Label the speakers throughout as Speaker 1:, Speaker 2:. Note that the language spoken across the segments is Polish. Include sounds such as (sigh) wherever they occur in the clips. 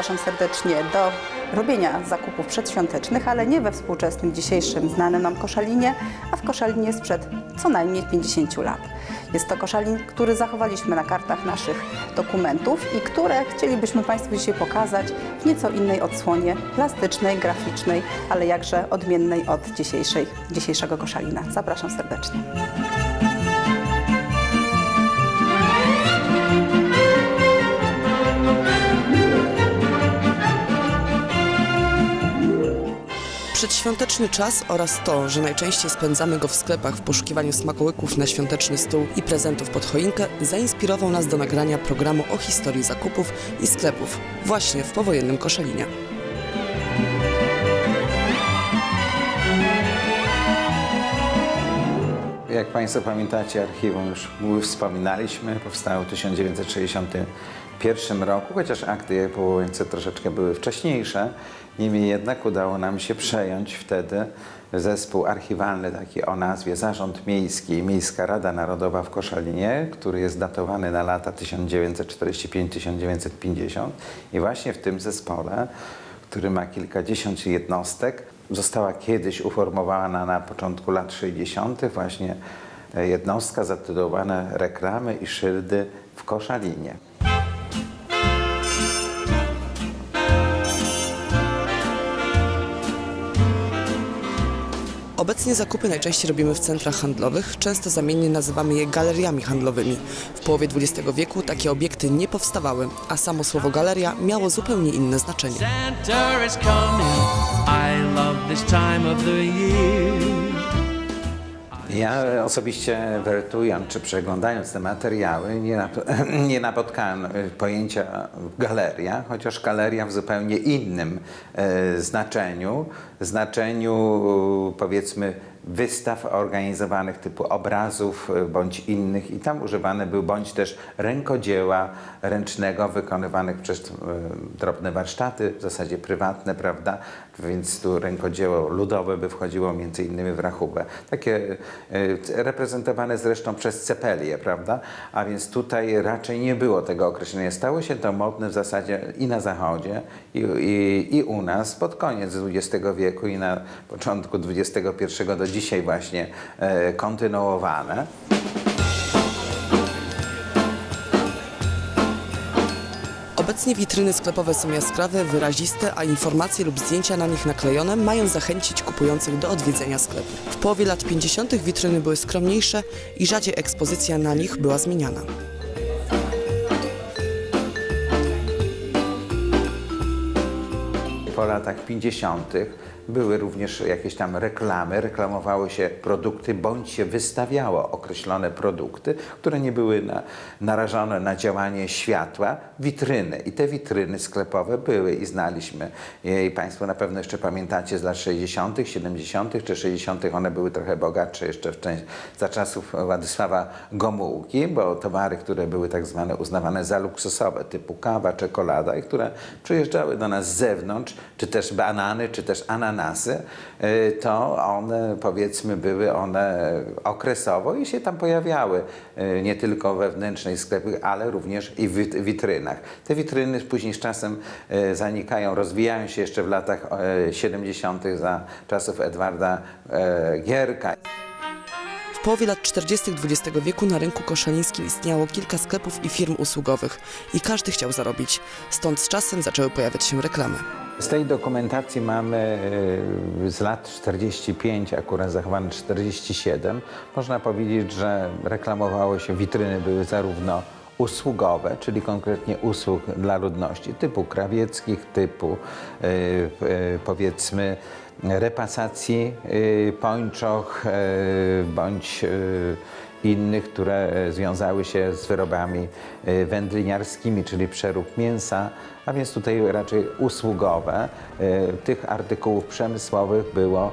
Speaker 1: Zapraszam serdecznie do robienia zakupów przedświątecznych, ale nie we współczesnym, dzisiejszym, znanym nam koszalinie, a w koszalinie sprzed co najmniej 50 lat. Jest to koszalin, który zachowaliśmy na kartach naszych dokumentów i które chcielibyśmy Państwu dzisiaj pokazać w nieco innej odsłonie plastycznej, graficznej, ale jakże odmiennej od dzisiejszego koszalina. Zapraszam serdecznie.
Speaker 2: Przedświąteczny czas oraz to, że najczęściej spędzamy go w sklepach w poszukiwaniu smakołyków na świąteczny stół i prezentów pod choinkę, zainspirował nas do nagrania programu o historii zakupów i sklepów właśnie w powojennym Koszalinie.
Speaker 3: Jak Państwo pamiętacie, archiwum już wspominaliśmy, powstało w 1961 roku, chociaż akty powołujące troszeczkę były wcześniejsze. Niemniej jednak udało nam się przejąć wtedy zespół archiwalny taki o nazwie Zarząd Miejski i Miejska Rada Narodowa w Koszalinie, który jest datowany na lata 1945-1950 i właśnie w tym zespole który ma kilkadziesiąt jednostek. Została kiedyś uformowana na początku lat 60. właśnie e, jednostka zatytułowana Reklamy i szyldy w Koszalinie.
Speaker 2: Obecnie zakupy najczęściej robimy w centrach handlowych, często zamiennie nazywamy je galeriami handlowymi. W połowie XX wieku takie obiekty nie powstawały, a samo słowo galeria miało zupełnie inne znaczenie.
Speaker 3: Ja osobiście wertując czy przeglądając te materiały nie, nap- (laughs) nie napotkałem e, pojęcia galeria, chociaż galeria w zupełnie innym e, znaczeniu, znaczeniu powiedzmy wystaw organizowanych typu obrazów e, bądź innych i tam używane był bądź też rękodzieła ręcznego wykonywanych przez e, drobne warsztaty, w zasadzie prywatne, prawda? Więc tu rękodzieło ludowe by wchodziło między innymi w rachubę. Takie e, reprezentowane zresztą przez cepelię, prawda? A więc tutaj raczej nie było tego określenia. Stało się to modne w zasadzie i na Zachodzie, i, i, i u nas pod koniec XX wieku i na początku XXI do dzisiaj właśnie e, kontynuowane.
Speaker 2: Obecnie witryny sklepowe są jaskrawe, wyraziste, a informacje lub zdjęcia na nich naklejone mają zachęcić kupujących do odwiedzenia sklepu. W połowie lat 50. witryny były skromniejsze i rzadziej ekspozycja na nich była zmieniana.
Speaker 3: Po latach 50. były również jakieś tam reklamy, reklamowały się produkty bądź się wystawiało określone produkty, które nie były na, narażone na działanie światła, witryny. I te witryny sklepowe były i znaliśmy. I Państwo na pewno jeszcze pamiętacie z lat 60., 70. czy 60. one były trochę bogatsze jeszcze w części, za czasów Władysława Gomułki, bo towary, które były tak zwane uznawane za luksusowe, typu kawa, czekolada i które przyjeżdżały do nas z zewnątrz, czy też banany, czy też ananasy, y, to one powiedzmy były one okresowo i się tam pojawiały y, nie tylko we wewnętrznej sklepy, ale również i w wit- witrynach. Te witryny później z czasem y, zanikają, rozwijają się jeszcze w latach y, 70. za czasów Edwarda Gierka.
Speaker 2: W połowie lat 40. XX wieku na rynku koszalińskim istniało kilka sklepów i firm usługowych i każdy chciał zarobić. Stąd z czasem zaczęły pojawiać się reklamy.
Speaker 3: Z tej dokumentacji mamy y, z lat 45, akurat zachowane 47. Można powiedzieć, że reklamowały się, witryny były zarówno usługowe, czyli konkretnie usług dla ludności, typu krawieckich, typu y, y, powiedzmy repasacji y, pończoch y, bądź y, innych, które związały się z wyrobami wędliniarskimi, czyli przerób mięsa, a więc tutaj raczej usługowe. Tych artykułów przemysłowych było,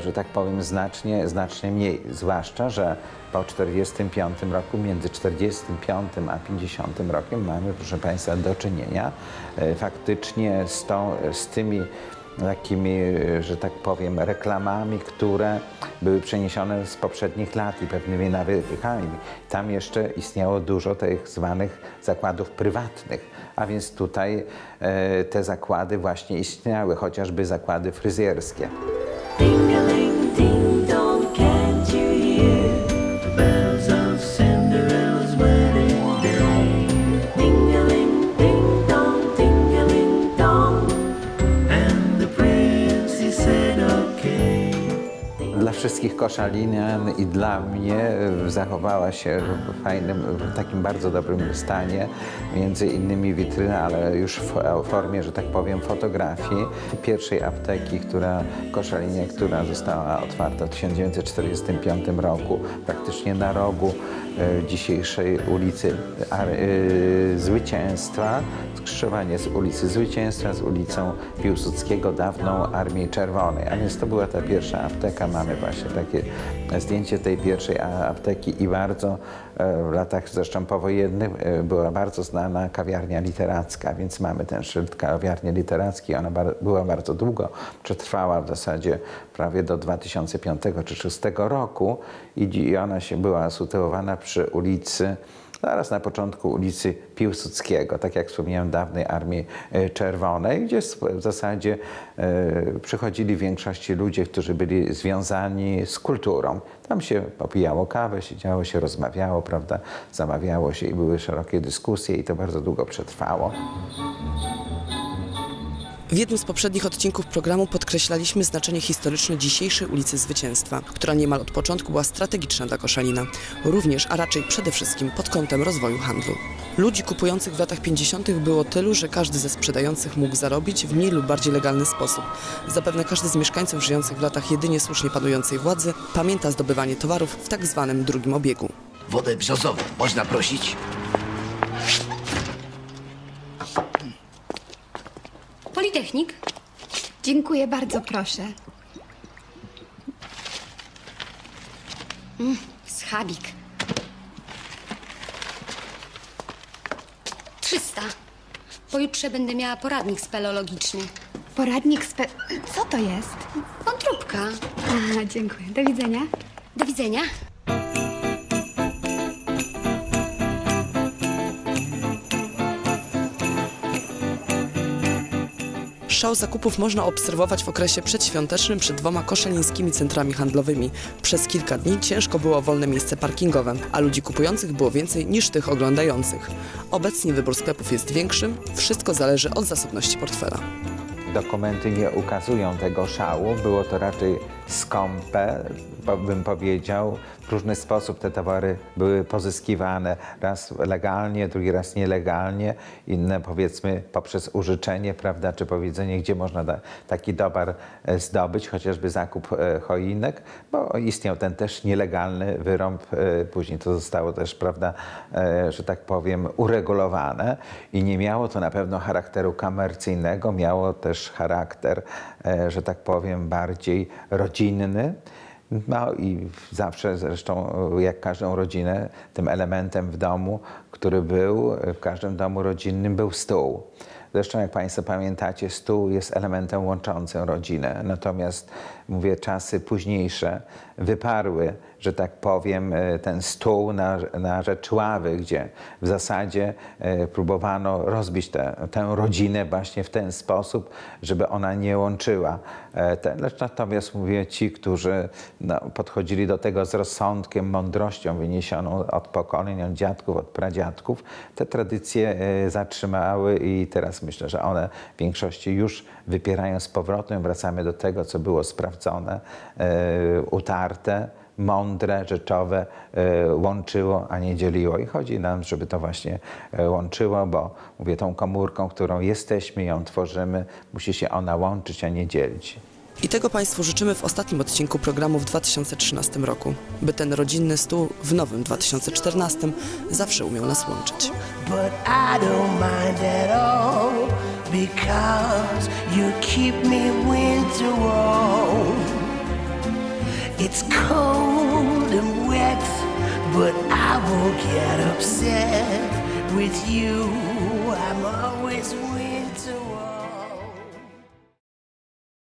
Speaker 3: że tak powiem, znacznie, znacznie mniej. Zwłaszcza, że po 1945 roku, między 1945 a 1950 rokiem mamy, proszę Państwa, do czynienia faktycznie z, tą, z tymi takimi, e, że tak powiem, reklamami, które były przeniesione z poprzednich lat i pewnymi nawykami. Tam jeszcze istniało dużo tak zwanych zakładów prywatnych, a więc tutaj e, te zakłady właśnie istniały, chociażby zakłady fryzjerskie. Wszystkich koszalinian i dla mnie e, zachowała się w fajnym, w takim bardzo dobrym stanie, między innymi witryna, ale już w w formie, że tak powiem, fotografii. Pierwszej apteki, która Koszalinie, która została otwarta w 1945 roku, praktycznie na rogu e, dzisiejszej ulicy Ar- e, Zwycięstwa, skrzyżowanie z ulicy Zwycięstwa z ulicą Piłsudskiego, dawną Armii Czerwonej. A więc to była ta pierwsza apteka. Mamy właśnie takie zdjęcie tej pierwszej apteki i bardzo e, w latach zresztą powojennych e, była bardzo znana kawiarnia literacka, więc mamy ten szyld kawiarni literackiej. Ona była bardzo długo, przetrwała w zasadzie prawie do 2005 czy 2006 roku i ona się była sytuowana przy ulicy Zaraz na początku ulicy Piłsudskiego, tak jak wspomniałem, dawnej Armii e, Czerwonej, gdzie w zasadzie e, przychodzili w większości ludzie, którzy byli związani z kulturą. Tam się popijało kawę, siedziało się, rozmawiało, prawda, zamawiało się i były szerokie dyskusje i to bardzo długo przetrwało.
Speaker 2: W jednym z poprzednich odcinków programu podkreślaliśmy znaczenie historyczne dzisiejszej ulicy Zwycięstwa, która niemal od początku była strategiczna dla Koszalina, również, a raczej przede wszystkim pod kątem rozwoju handlu. Ludzi kupujących w latach 50. było tylu, że każdy ze sprzedających mógł zarobić w mniej lub bardziej legalny sposób. Zapewne każdy z mieszkańców żyjących w latach jedynie słusznie panującej władzy pamięta zdobywanie towarów w tak zwanym drugim obiegu.
Speaker 4: Wodę brzozową można prosić?
Speaker 5: Politechnik?
Speaker 6: Dziękuję bardzo, proszę.
Speaker 5: Schabik. 300. Pojutrze będę miała poradnik speleologiczny.
Speaker 6: Poradnik spe... Co to jest?
Speaker 5: Wątróbka.
Speaker 6: Aha, dziękuję. Do widzenia.
Speaker 5: Do widzenia.
Speaker 2: Szał zakupów można obserwować w okresie przedświątecznym przed dwoma koszalińskimi centrami handlowymi. Przez kilka dni ciężko było wolne miejsce parkingowe, a ludzi kupujących było więcej niż tych oglądających. Obecnie wybór sklepów jest większy, wszystko zależy od zasobności portfela.
Speaker 3: Dokumenty nie ukazują tego szału. Było to raczej skąpe, bym powiedział. W różny sposób te towary były pozyskiwane. Raz legalnie, drugi raz nielegalnie. Inne powiedzmy poprzez użyczenie, prawda, czy powiedzenie, gdzie można taki towar e, zdobyć, chociażby zakup e, choinek, bo istniał ten też nielegalny wyrąb. e, Później to zostało też, prawda, że tak powiem, uregulowane i nie miało to na pewno charakteru komercyjnego, miało też charakter, że tak powiem, bardziej rodzinny. No i zawsze zresztą, jak każdą rodzinę, tym elementem w domu, który był, w każdym domu rodzinnym był stół. Zresztą, jak Państwo pamiętacie, stół jest elementem łączącym rodzinę. Natomiast, mówię, czasy późniejsze wyparły, że tak powiem, e, ten stół na, na rzecz ławy, gdzie w zasadzie e, próbowano rozbić tę, tę rodzinę właśnie w ten sposób, żeby ona nie łączyła. e, Te, lecz natomiast mówię, ci, którzy no, podchodzili do tego z rozsądkiem, mądrością wyniesioną od pokoleń, od dziadków, od pradziadków, te tradycje zatrzymały i teraz myślę, że one w większości już wypierają z powrotem. Wracamy do tego, co było sprawdzone, e, utarte, mądre, rzeczowe, e, łączyło, a nie dzieliło. I chodzi nam, żeby to właśnie e, łączyło, bo mówię, tą komórką, którą jesteśmy, ją tworzymy, musi się ona łączyć, a nie dzielić.
Speaker 2: I tego Państwu życzymy w ostatnim odcinku programu w 2013 roku, by ten rodzinny stół w nowym 2014 zawsze umiał nas łączyć.
Speaker 7: Because you keep me winter warm. It's cold and wet, but I won't get upset with you. I'm always with